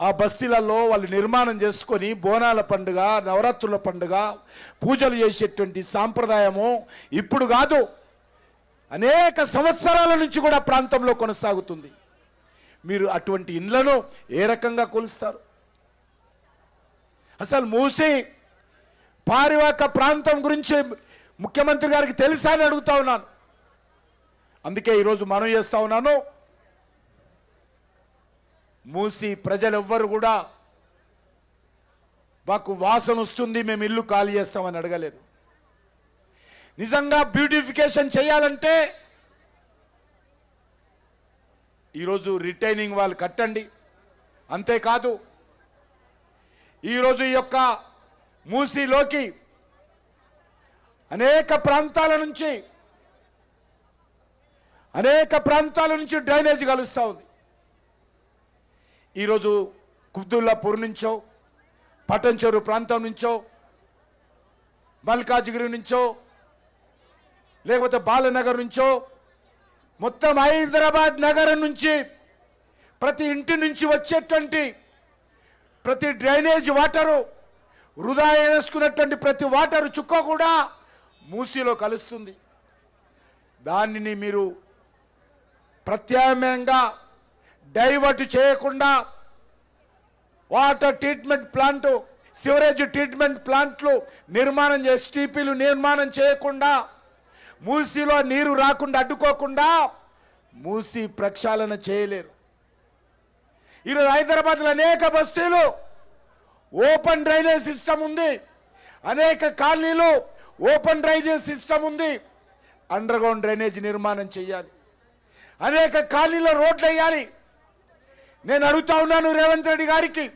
ఆ బస్తీలలో వాళ్ళు నిర్మాణం చేసుకొని బోనాల పండుగ నవరాత్రుల పండుగ పూజలు చేసేటువంటి సాంప్రదాయము ఇప్పుడు కాదు. అనేక సంవత్సరాల నుంచి కూడా ప్రాంతంలో కొనసాగుతుంది. మీరు అటువంటి ఇండ్లను ఏ రకంగా కొలుస్తారు? అసలు మూసి పారివాక ప్రాంతం గురించి ముఖ్యమంత్రి గారికి తెలుసా అని అడుగుతా ఉన్నాను. అందుకే ఈరోజు మనం చేస్తా ఉన్నాను. మూసి ప్రజలెవ్వరు కూడా మాకు వాసన వస్తుంది మేము ఇల్లు ఖాళీ చేస్తామని అడగలేదు. నిజంగా బ్యూటిఫికేషన్ చేయాలంటే ఈరోజు రిటైనింగ్ వాళ్ళు కట్టండి. అంతేకాదు ఈరోజు ఈ యొక్క మూసీలోకి అనేక ప్రాంతాల నుంచి అనేక ప్రాంతాల నుంచి డ్రైనేజ్ కలుస్తూ ఉంది. ఈరోజు కుబ్దుల్లాపూర్ నుంచో పటంచెరు ప్రాంతం నుంచో మల్కాజ్గిరి నుంచో లేకపోతే బాలనగర్ నుంచో మొత్తం హైదరాబాద్ నగరం నుంచి ప్రతి ఇంటి నుంచి వచ్చేటువంటి ప్రతి డ్రైనేజ్ వాటరు వృధా వేసుకున్నటువంటి ప్రతి వాటరు చుక్క కూడా మూసీలో కలుస్తుంది. దానిని మీరు ప్రత్యామ్నాయంగా డైవర్ట్ చేయకుండా water treatment plant sewerage treatment ప్లాంట్లు నిర్మాణం చేసి టీపీలు నిర్మాణం చేయకుండా మూసీలో నీరు రాకుండా అడ్డుకోకుండా మూసి ప్రక్షాళన చేయలేరు. ఈరోజు హైదరాబాద్లో అనేక బస్తీలు ఓపెన్ డ్రైనేజ్ సిస్టమ్ ఉంది. అనేక కాలనీలు ఓపెన్ డ్రైనేజ్ సిస్టమ్ ఉంది. అండర్గ్రౌండ్ డ్రైనేజ్ నిర్మాణం చేయాలి. అనేక కాలనీలో రోడ్లు వేయాలి. నేను అడుగుతా ఉన్నాను రేవంత్ రెడ్డి గారికి.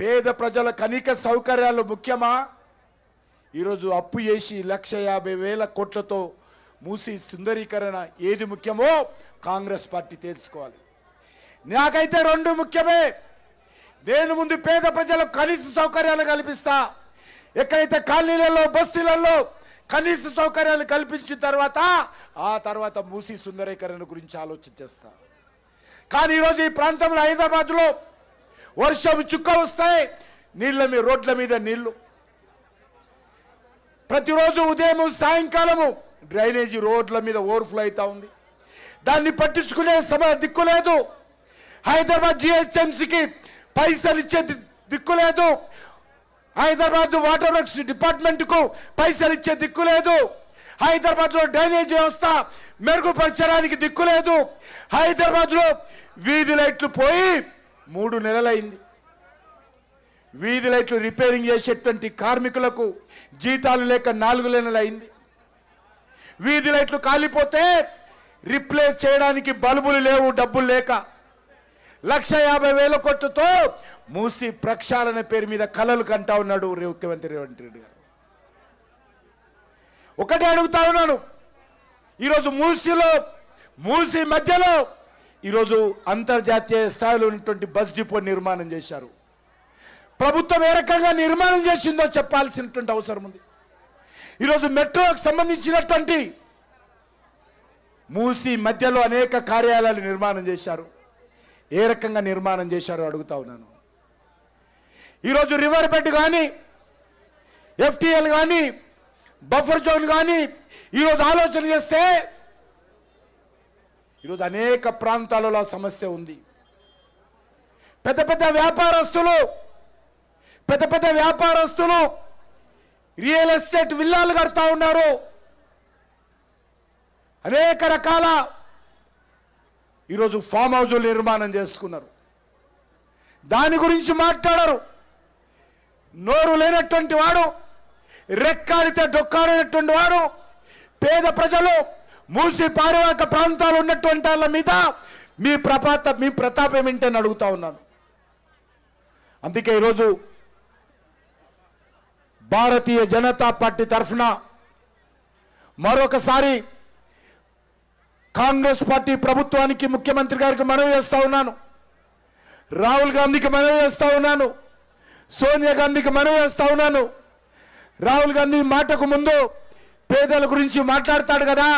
పేద ప్రజల కనీక సౌకర్యాలు ముఖ్యమా? ఈరోజు అప్పు చేసి లక్ష యాభై వేల కోట్లతో మూసి సుందరీకరణ ఏది ముఖ్యమో కాంగ్రెస్ పార్టీ తెలుసుకోవాలి. నాకైతే రెండు ముఖ్యమే. నేను ముందు పేద ప్రజలకు కనీస సౌకర్యాలు కల్పిస్తా. ఎక్కడైతే కాలనీలలో బస్తీలలో కనీస సౌకర్యాలు కల్పించిన తర్వాత ఆ తర్వాత మూసి సుందరీకరణ గురించి ఆలోచన చేస్తాను కానీ ఈరోజు ఈ ప్రాంతంలో హైదరాబాద్లో వర్షం చుక్క వస్తాయి నీళ్ళ మీద రోడ్ల మీద నీళ్ళు ప్రతిరోజు ఉదయం సాయంకాలము డ్రైనేజీ రోడ్ల మీద ఓవర్ఫ్లో అవుతా ఉంది. దాన్ని పట్టించుకునే సమ దిక్కు లేదు. హైదరాబాద్ జిహెచ్ఎంసీకి పైసలు ఇచ్చే దిక్కు లేదు. హైదరాబాద్ వాటర్ వర్క్స్ డిపార్ట్మెంట్కు పైసలు ఇచ్చే దిక్కు లేదు. హైదరాబాద్లో డ్రైనేజ్ వ్యవస్థ మెరుగుపరచడానికి దిక్కు లేదు. హైదరాబాద్లో వీధి లైట్లు పోయి మూడు నెలలైంది. వీధి లైట్లు రిపేరింగ్ చేసేటువంటి కార్మికులకు జీతాలు లేక నాలుగు నెలలు అయింది వీధి లైట్లు కాలిపోతే రిప్లేస్ చేయడానికి బల్బులు లేవు డబ్బులు లేక. లక్ష యాభై వేల కొట్టుతో మూసి ప్రక్షాళన పేరు మీద కలలు కంటా ఉన్నాడు ముఖ్యమంత్రి రేవంత్ రెడ్డి గారు. ఒకటే అడుగుతా ఉన్నాను ఈరోజు మూసీలో మూసీ మధ్యలో ఈరోజు అంతర్జాతీయ స్థాయిలో ఉన్నటువంటి బస్ డిపో నిర్మాణం చేశారు. ప్రభుత్వం ఏ రకంగా నిర్మాణం చేసిందో చెప్పాల్సినటువంటి అవసరం ఉంది. ఈరోజు మెట్రోకు సంబంధించినటువంటి మూసి మధ్యలో అనేక కార్యాలయాలు నిర్మాణం చేశారు. ఏ రకంగా నిర్మాణం చేశారో అడుగుతా ఉన్నాను. ఈరోజు రివర్ బెడ్ కానీ ఎఫ్టిఎల్ కానీ బఫర్ జోన్ కానీ ఈరోజు ఆలోచన చేస్తే ఈరోజు అనేక ప్రాంతాలలో సమస్య ఉంది. పెద్ద పెద్ద వ్యాపారస్తులు పెద్ద పెద్ద వ్యాపారస్తులు రియల్ ఎస్టేట్ విల్లాలు కడతా ఉన్నారు. అనేక రకాల ఈరోజు ఫామ్ హౌజులు నిర్మాణం చేసుకున్నారు. దాని గురించి మాట్లాడరు. నోరు లేనటువంటి వాడు రెక్కాలితే డొక్కాలైనటువంటి వాడు పేద ప్రజలు మూసి పారివాక ప్రాంతాలు ఉన్నటువంటి వాళ్ళ మీద మీ ప్రపాత మీ ప్రతాపం ఏంటని అడుగుతా ఉన్నాను. అందుకే ఈరోజు భారతీయ జనతా పార్టీ తరఫున మరొకసారి కాంగ్రెస్ పార్టీ ప్రభుత్వానికి ముఖ్యమంత్రి గారికి మనవి చేస్తా ఉన్నాను. రాహుల్ గాంధీకి మనవి చేస్తా ఉన్నాను. సోనియా గాంధీకి మనవి చేస్తా ఉన్నాను. రాహుల్ గాంధీ మాటకు ముందు పేదల గురించి మాట్లాడతాడు కదా.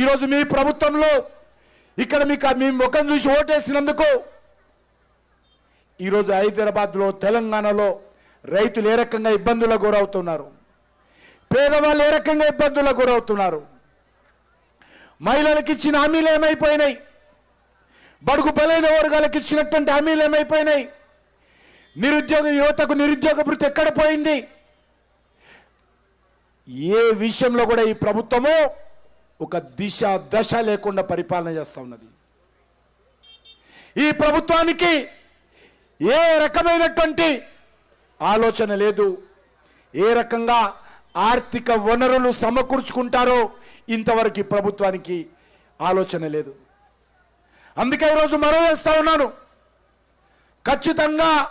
ఈరోజు మీ ప్రభుత్వంలో ఇక్కడ మీకు మీ ముఖం చూసి ఓటేసినందుకు ఈరోజు హైదరాబాద్లో తెలంగాణలో రైతులు ఏ రకంగా ఇబ్బందులకు గురవుతున్నారు? పేదవాళ్ళు ఏ రకంగా ఇబ్బందులకు గురవుతున్నారు? మహిళలకు ఇచ్చిన హామీలు ఏమైపోయినాయి? బడుగు బలైన వర్గాలకు ఇచ్చినటువంటి హామీలు ఏమైపోయినాయి? నిరుద్యోగ యువతకు నిరుద్యోగ భృతి ఎక్కడ పోయింది? ఏ విషయంలో కూడా ఈ ప్రభుత్వము ఒక దిశ దశ లేకుండా పరిపాలన చేస్తూ ఉన్నది. ఈ ప్రభుత్వానికి ఏ రకమైనటువంటి ఆలోచన లేదు. ఏ రకంగా ఆర్థిక వనరులు సమకూర్చుకుంటారో ఇంతవరకు ఈ ప్రభుత్వానికి ఆలోచన లేదు. అందుకే ఈరోజు మరో వేస్తా ఉన్నాను. ఖచ్చితంగా